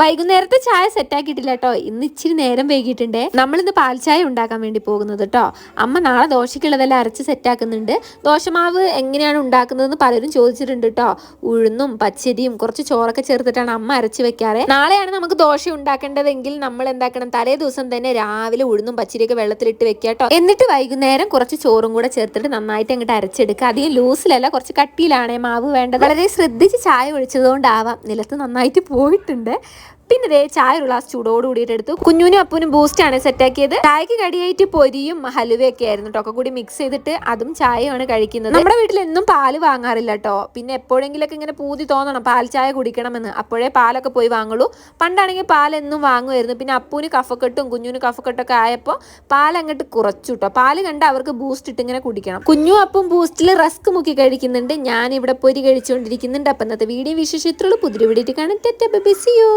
വൈകുന്നേരത്തെ ചായ സെറ്റാക്കിയിട്ടില്ല കേട്ടോ ഇന്ന് ഇച്ചിരി നേരം വൈകിട്ടുണ്ട് നമ്മളിന്ന് പാൽ ചായ ഉണ്ടാക്കാൻ വേണ്ടി പോകുന്നത് കേട്ടോ അമ്മ നാളെ ദോശയ്ക്കുള്ളതെല്ലാം അരച്ച് സെറ്റാക്കുന്നുണ്ട് ദോശമാവ് എങ്ങനെയാണ് ഉണ്ടാക്കുന്നതെന്ന് പലരും ചോദിച്ചിട്ടുണ്ട് കേട്ടോ ഉഴുന്നും പച്ചരിയും കുറച്ച് ചോറൊക്കെ ചേർത്തിട്ടാണ് അമ്മ അരച്ച് വെക്കാറ്. നാളെയാണ് നമുക്ക് ദോശ ഉണ്ടാക്കേണ്ടതെങ്കിൽ നമ്മൾ എന്താക്കണം? തലേ ദിവസം തന്നെ രാവിലെ ഉഴുന്നും പച്ചരിയൊക്കെ വെള്ളത്തിലിട്ട് വെക്കുക കേട്ടോ എന്നിട്ട് വൈകുന്നേരം കുറച്ച് ചോറും കൂടെ ചേർത്തിട്ട് നന്നായിട്ട് അങ്ങോട്ട് അരച്ചെടുക്കുക. അധികം ലൂസിലല്ല കുറച്ച് കട്ടിയിലാണ് മാവ് വേണ്ടത്. വളരെ ശ്രദ്ധിച്ച് ചായ ഒഴിച്ചതുകൊണ്ടാവാം. നിലത്ത് നന്നായിട്ട് പോയിട്ടുണ്ട്. പിന്നെ ദേ ചായ ഒരു ഗ്ലാസ് ചൂടോട് കൂടിയിട്ട് എടുത്തു. കുഞ്ഞുനും അപ്പൂനും ബൂസ്റ്റാണ് സെറ്റാക്കിയത്. ചായക്ക് കടിയായിട്ട് പൊരിയും ഹലുവയൊക്കെ ആയിരുന്നു കേട്ടോ ഒക്കെ കൂടി മിക്സ് ചെയ്തിട്ട് അതും ചായയാണ് കഴിക്കുന്നത്. നമ്മുടെ വീട്ടിൽ എന്നും പാൽ വാങ്ങാറില്ല കേട്ടോ പിന്നെ എപ്പോഴെങ്കിലൊക്കെ ഇങ്ങനെ പൂതി തോന്നണം. പാൽ ചായ കുടിക്കണമെന്ന്. അപ്പോഴേ പാലൊക്കെ പോയി വാങ്ങുള്ളൂ. പണ്ടാണെങ്കിൽ പാൽ എന്നും വാങ്ങുമായിരുന്നു. പിന്നെ അപ്പൂന് കഫക്കെട്ടും കുഞ്ഞുന് കഫക്കെട്ടൊക്കെ ആയപ്പോൾ പാൽ അങ്ങോട്ട് കുറച്ചു കേട്ടോ പാൽ കണ്ട് അവർക്ക് ബൂസ്റ്റ് ഇട്ട് ഇങ്ങനെ കുടിക്കണം. കുഞ്ഞു അപ്പും ബൂസ്റ്റിൽ റസ്ക് മുക്കി കഴിക്കുന്നുണ്ട്. ഞാൻ ഇവിടെ പൊരി കഴിച്ചുകൊണ്ടിരിക്കുന്നുണ്ട് അപ്പം ഇന്നത്തെ വീഡിയോ വിശേഷത്തിലുള്ള പുതിരി വീഡിയോ കാണാൻ തെറ്റ ബിസിയോ